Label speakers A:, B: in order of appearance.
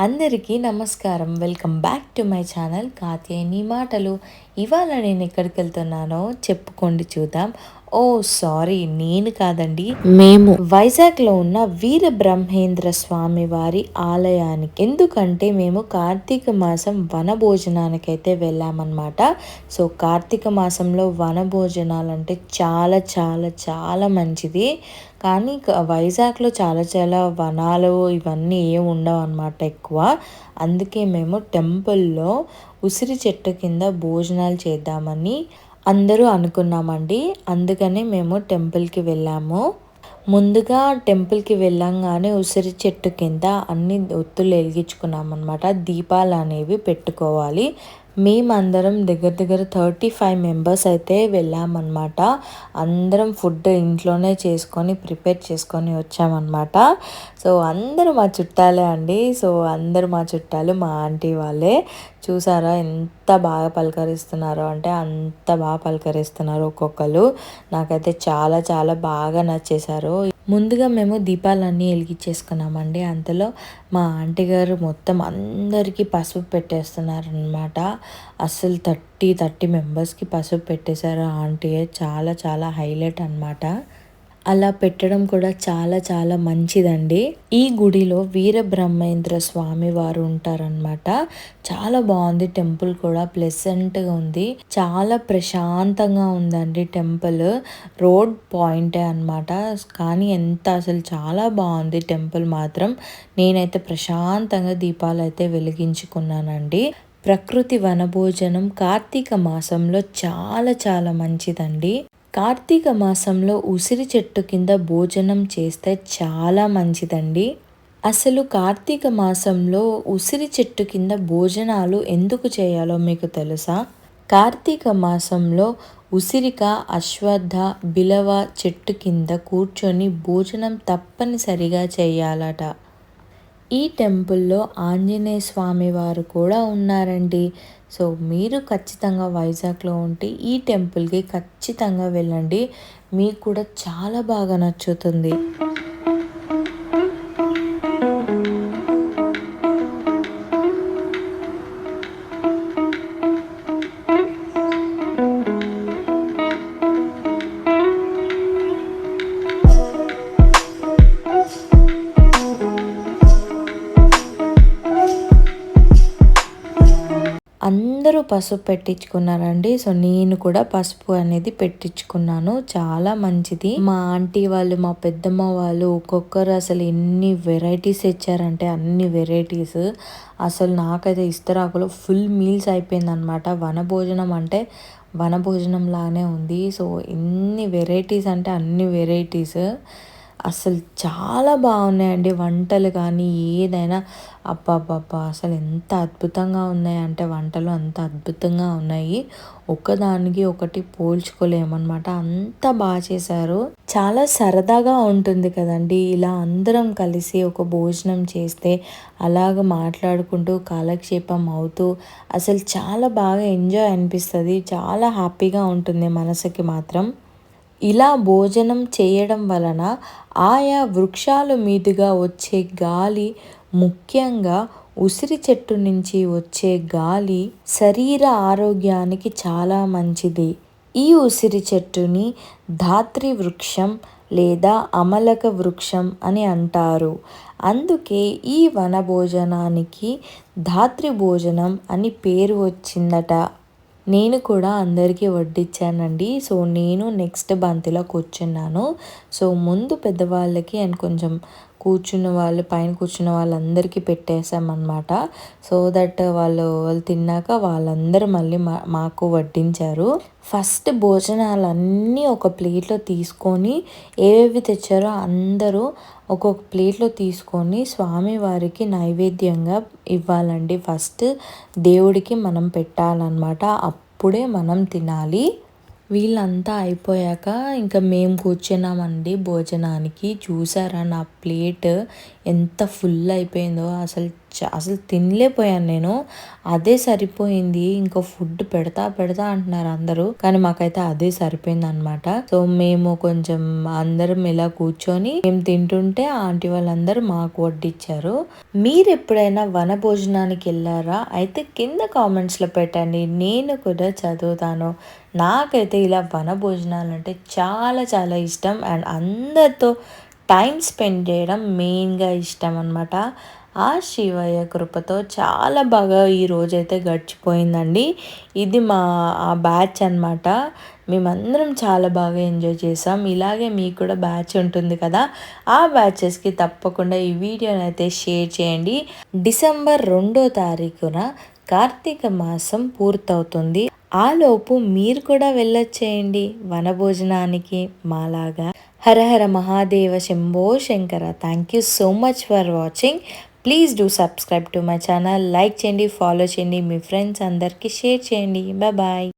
A: అందరికీ నమస్కారం. Welcome back to my channel Katyayani మాటలు. ఇవాళ నేను ఎక్కడికి వెళ్తున్నానో చెప్పుకోండి చూద్దాం. ఓ సారీ నేను కాదండి. మేము. వైజాగ్లో ఉన్న వీర బ్రహ్మేంద్ర స్వామి వారి ఆలయానికి ఎందుకంటే మేము కార్తీక మాసం వన భోజనానికి అయితే వెళ్ళామన్నమాట. సో కార్తీక మాసంలో వన భోజనాలు అంటే చాలా చాలా చాలా మంచిది. కానీ వైజాగ్లో చాలా చాలా వనాలు ఇవన్నీ ఏమి ఉండవు అనమాట ఎక్కువ. అందుకే మేము టెంపుల్లో ఉసిరి చెట్టు కింద భోజనాలు చేద్దామని అందరూ అనుకున్నామండి. అందుకనే మేము టెంపుల్కి వెళ్ళాము. ముందుగా టెంపుల్కి వెళ్ళంగానే ఉసిరి చెట్టు కింద అన్ని ఒత్తులు వెలిగించుకున్నామన్నమాట. దీపాలు అనేవి పెట్టుకోవాలి. మేమందరం దగ్గర దగ్గర థర్టీ ఫైవ్ మెంబర్స్ అయితే వెళ్ళామన్నమాట. అందరం ఫుడ్ ఇంట్లోనే చేసుకొని ప్రిపేర్ చేసుకొని వచ్చామన్నమాట. సో అందరూ మా చుట్టాలే అండి. సో అందరూ మా చుట్టాలు మా ఆంటీ వాళ్ళే. చూసారా ఎంత బాగా పలకరిస్తున్నారో అంటే అంత బాగా పలకరిస్తున్నారు ఒక్కొక్కరు. నాకైతే చాలా చాలా బాగా నచ్చేశారు. ముందుగా మేము దీపాలన్నీ వెలిగించేసుకున్నామండి. అంతలో మా ఆంటీ గారు మొత్తం అందరికీ పసుపు పెట్టేస్తున్నారనమాట అసలు థర్టీ థర్టీ మెంబర్స్కి పసుపు పెట్టేశారు ఆంటీ. చాలా చాలా హైలైట్ అనమాట అలా పెట్టడం కూడా చాలా చాలా మంచిదండి. ఈ గుడిలో వీర బ్రహ్మేంద్ర స్వామి వారు ఉంటారనమాట చాలా బాగుంది టెంపుల్ కూడా ప్లెసెంట్గా ఉంది. చాలా ప్రశాంతంగా ఉందండి టెంపుల్. రోడ్ పాయింటే అనమాట కానీ ఎంత అసలు చాలా బాగుంది టెంపుల్ మాత్రం. నేనైతే ప్రశాంతంగా దీపాలు అయితే వెలిగించుకున్నానండి. ప్రకృతి వనభోజనం కార్తీక మాసంలో చాలా చాలా మంచిదండి. కార్తీక మాసంలో ఉసిరి చెట్టు కింద భోజనం చేస్తే చాలా మంచిదండి. అసలు కార్తీక మాసంలో ఉసిరి చెట్టు కింద భోజనాలు ఎందుకు చేయాలో మీకు తెలుసా? కార్తీక మాసంలో ఉసిరిక అశ్వత్థ బిలవ చెట్టు కింద కూర్చొని భోజనం తప్పనిసరిగా చేయాలట. ఈ టెంపుల్లో ఆంజనేయ స్వామి వారు కూడా ఉన్నారండి. సో మీరు ఖచ్చితంగా వైజాగ్లో ఉంటే ఈ టెంపుల్కి ఖచ్చితంగా వెళ్ళండి. మీకు కూడా చాలా బాగా నచ్చుతుంది. అందరూ పసుపు పెట్టించుకున్నారండి. సో నేను కూడా పసుపు అనేది పెట్టించుకున్నాను. చాలా మంచిది. మా ఆంటీ వాళ్ళు మా పెద్దమ్మ వాళ్ళు ఒక్కొక్కరు అసలు ఎన్ని వెరైటీస్ ఇచ్చారంటే అన్ని వెరైటీస్. అసలు నాకైతే ఇస్తరాకులో ఫుల్ మీల్స్ అయిపోయిందనమాట వనభోజనం అంటే వనభోజనం లానే ఉంది. సో ఎన్ని వెరైటీస్ అంటే అన్ని వెరైటీస్. అసలు చాలా బాగున్నాయండి వంటలు కానీ ఏదైనా. అబ్బాబ్బాబ్బా అసలు ఎంత అద్భుతంగా ఉన్నాయంటే వంటలు అంత అద్భుతంగా ఉన్నాయి. ఒకదానికి ఒకటి పోల్చుకోలేమన్నమాట. అంత బాగా చేశారు. చాలా సరదాగా ఉంటుంది కదండి. ఇలా అందరం కలిసి ఒక భోజనం చేస్తే అలాగ మాట్లాడుకుంటూ కాలక్షేపం అవుతూ అసలు చాలా బాగా ఎంజాయ్ అనిపిస్తుంది. చాలా హ్యాపీగా ఉంటుంది మనసుకి మాత్రం. ఇలా భోజనం చేయడం వలన ఆయా వృక్షాలు మీదుగా వచ్చే గాలి ముఖ్యంగా ఉసిరి చెట్టు నుంచి వచ్చే గాలి శరీర ఆరోగ్యానికి చాలా మంచిది. ఈ ఉసిరి చెట్టుని ధాత్రి వృక్షం లేదా అమలక వృక్షం అని అంటారు. అందుకే ఈ వన భోజనానికి ధాత్రి భోజనం అని పేరు వచ్చిందట. నేను కూడా అందరికీ వడ్డించానండి సో నేను నెక్స్ట్ బంతిలో కూర్చున్నాను సో ముందు పెద్దవాళ్ళకి అండ్ కొంచెం కూర్చున్న వాళ్ళు పైన కూర్చున్న వాళ్ళందరికీ పెట్టేసామన్నమాట సో దట్ వాళ్ళు వాళ్ళు తిన్నాక వాళ్ళందరూ మళ్ళీ మా మాకు వడ్డించారు. ఫస్ట్ భోజనాలన్నీ ఒక ప్లేట్లో తీసుకొని ఏవేవి తెచ్చారో అందరూ ఒక్కొక్క ప్లేట్లో తీసుకొని స్వామివారికి నైవేద్యంగా ఇవ్వాలండి. ఫస్ట్ దేవుడికి మనం పెట్టాలన్నమాట. అప్పుడే మనం తినాలి. వీళ్ళంతా అయిపోయాక ఇంకా మేము కూర్చున్నామండి భోజనానికి. చూసారా నా ప్లేట్ ఎంత ఫుల్ అయిపోయిందో. అసలు అసలు తినలేకపోయాను నేను. అదే సరిపోయింది. ఇంకా ఫుడ్ పెడతా పెడతా అంటున్నారు అందరూ. కానీ మాకైతే అదే సరిపోయింది అనమాట సో మేము కొంచెం అందరం ఇలా కూర్చొని మేము తింటుంటే ఆంటీ వాళ్ళందరూ మాకు వడ్డిచ్చారు. మీరు ఎప్పుడైనా వన భోజనానికి వెళ్ళారా? అయితే కింద కామెంట్స్లో పెట్టండి. నేను కూడా చదువుతాను. నాకైతే ఇలా వన భోజనాలు అంటే చాలా చాలా ఇష్టం. అండ్ అందరితో టైం స్పెండ్ చేయడం మెయిన్గా ఇష్టం అనమాట ఆ శివయ్య కృపతో చాలా బాగా ఈ రోజైతే గడిచిపోయిందండి. ఇది మా ఆ బ్యాచ్ అనమాట మేమందరం చాలా బాగా ఎంజాయ్ చేసాం. ఇలాగే మీకు కూడా బ్యాచ్ ఉంటుంది కదా. ఆ బ్యాచెస్కి తప్పకుండా ఈ వీడియోని అయితే షేర్ చేయండి. డిసెంబర్ రెండో తారీఖున కార్తీక మాసం పూర్తవుతుంది. ఆలోపు మీరు కూడా వెళ్ళొచ్చేయండి వనభోజనానికి మాలాగా. Hara Hara Mahadeva Shambho Shankara. Thank you so much for watching please do subscribe to my channel like చేయండి ఫాలో చేయండి. మీ ఫ్రెండ్స్ అందరికీ షేర్ చేయండి. బాయ్